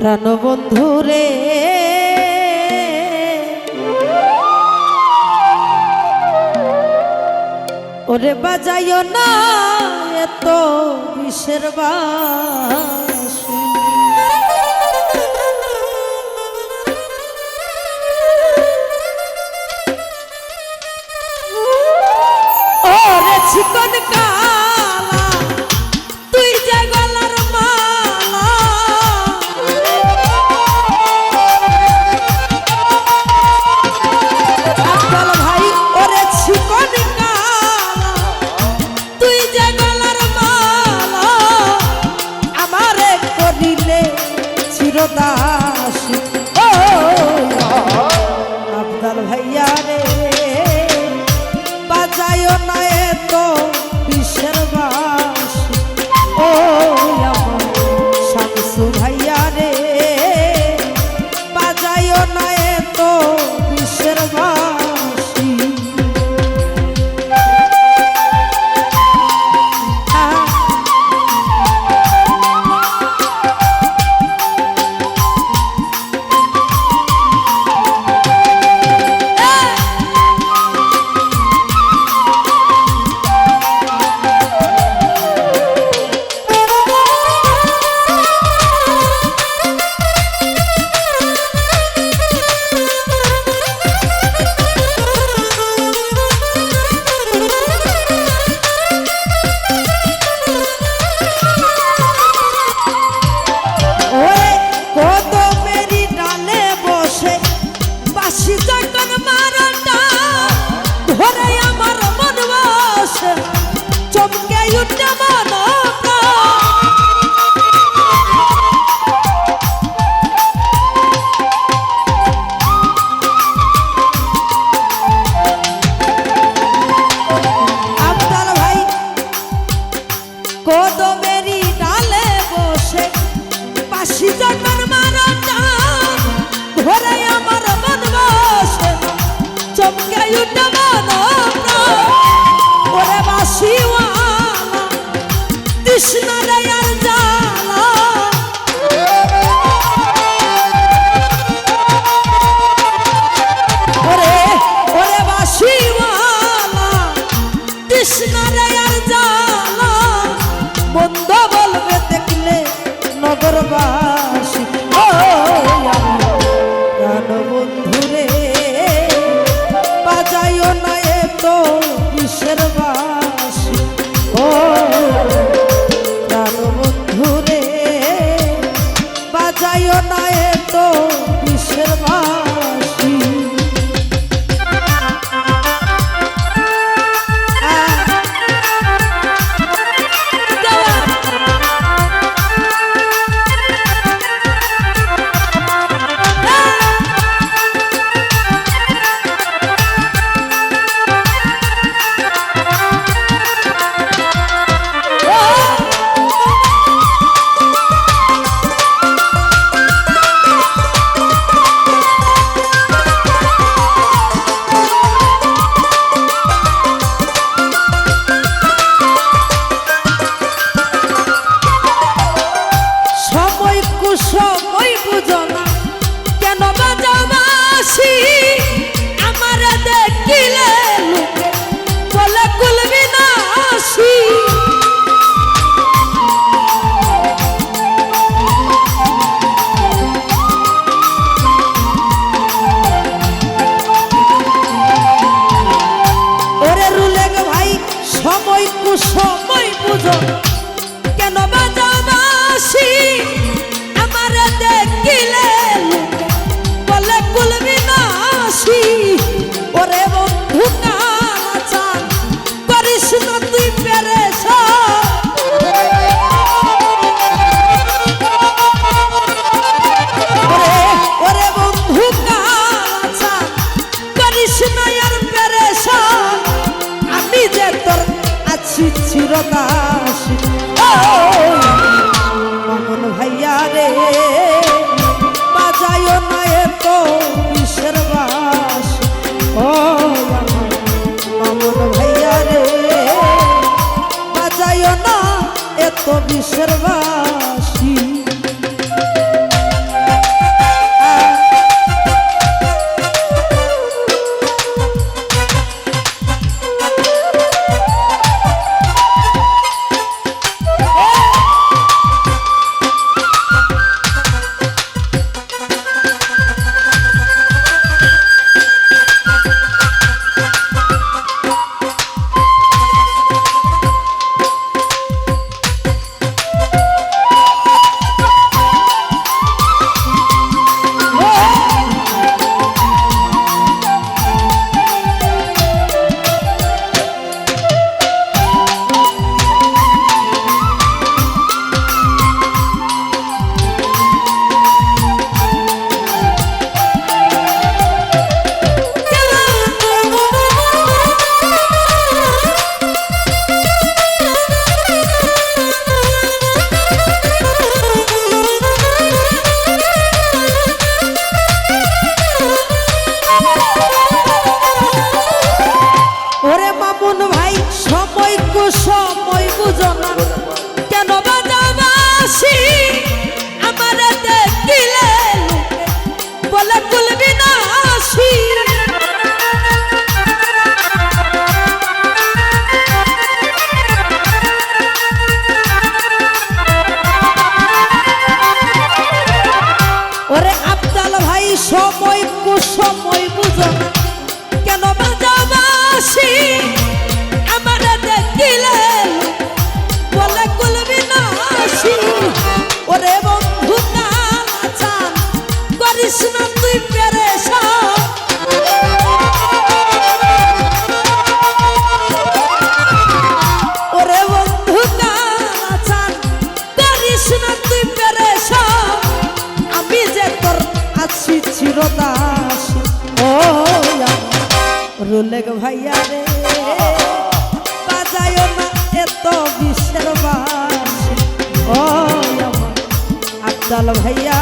প্রাণবন্ধু রে। ওরে বাজাইও না এত বিশ্বের বা you তোর আছি চিরদাসী মন ভাইয়া রে বাজায় না এত বিশ্বের বাস। ও মন ভাইয়া রে বাজায় না এত বিশ্বের বাস। দুলেক ভাইয়া রে। বাজায় না এত বিশ্বের বাস। ও আমার আব্দাল ভাইয়া।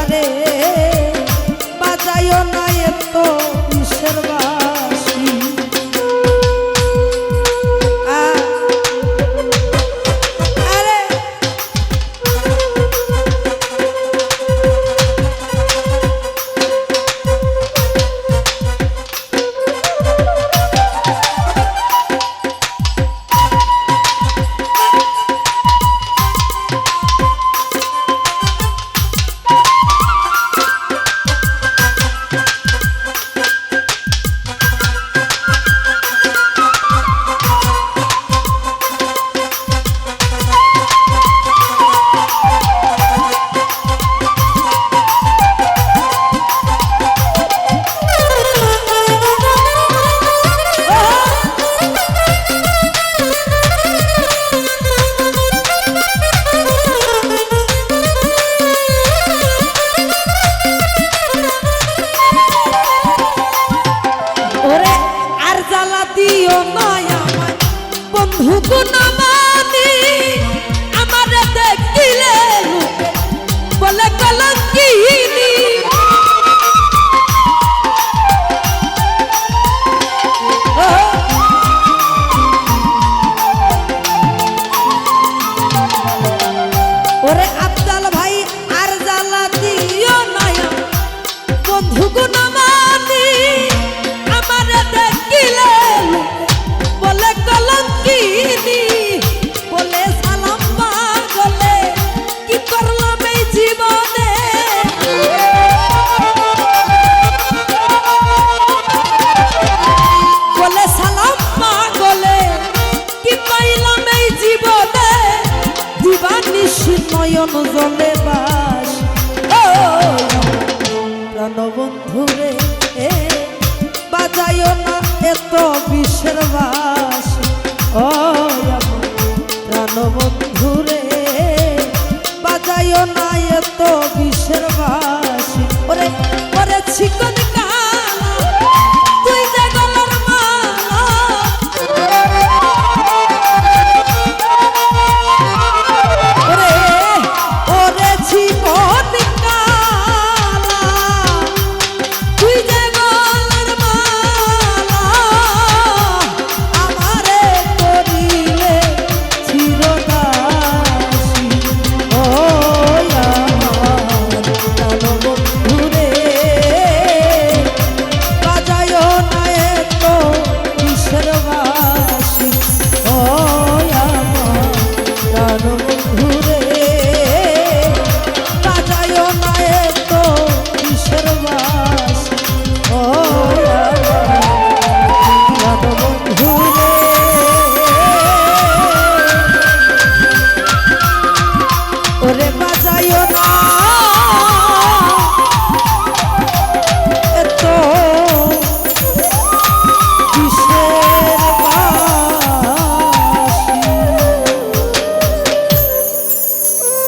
দিও নাই আমার বন্ধু গুণমানি আমার দেখিলে বলে কলঙ্কিনী। ওরে আত্ম Sabah